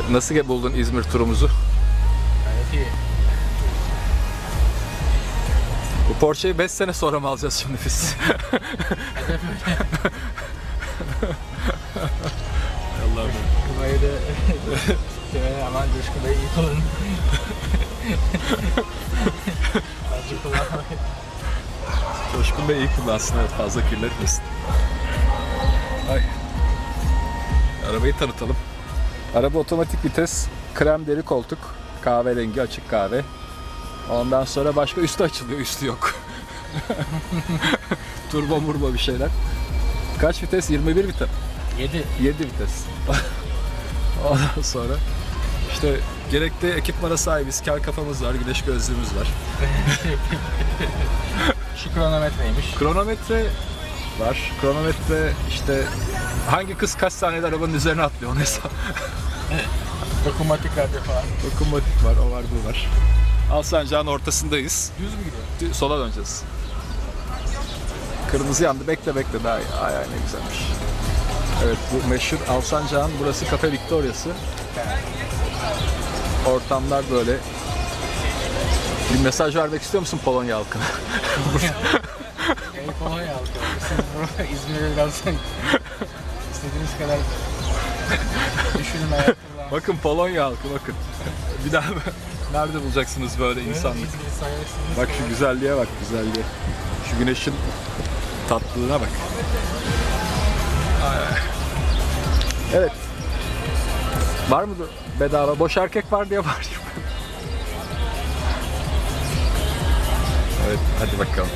Evet, nasıl buldun İzmir turumuzu? Gayet iyi. Bu Porsche'yi 5 sene sonra mı alacağız şimdi biz? Allah'ım. Kubayı da şöyle aman Coşkun Bey iyi kullanın. Bence kullanmayın. Coşkun Bey iyi kullansın evet fazla kirletmesin. Ay. Arabayı tanıtalım. Araba otomatik vites, krem deri koltuk, kahverengi açık kahve. Ondan sonra başka üstü açılıyor, üstü yok. Turbo murbo bir şeyler. Kaç vites? 21 vites. 7. 7 vites. Ondan sonra işte gerekli ekipmana sahibiz. Kel kafamız var, güneş gözlüğümüz var. Şu kronometreymiş. Kronometre var. Kronometre işte hangi kız kaç saniyede arabanın üzerine atlıyor onu hesap. Dokunmatik radyo falan. Dokunmatik var, o var, bu var. Alsancak'ın ortasındayız. Düz mü gidiyor? Sola döneceğiz. Kırmızı yandı. Bekle bekle daha iyi. Ay ay ne güzelmiş. Evet bu meşhur Alsancak'ın burası Kafe Victoria'sı. Ortamlar böyle. Bir mesaj vermek istiyor musun Polonya halkına? El Polonya halkı. Burada İzmir'e biraz istediğiniz kadar düşünün kullanın. bakın Polonya halkı bakın. Bir daha nerede bulacaksınız böyle insanlık? Bak şu güzelliğe bak güzelliğe. Şu güneşin tatlılığına bak. Evet. Var mı bedava? Boş erkek var diye var. evet hadi bakalım.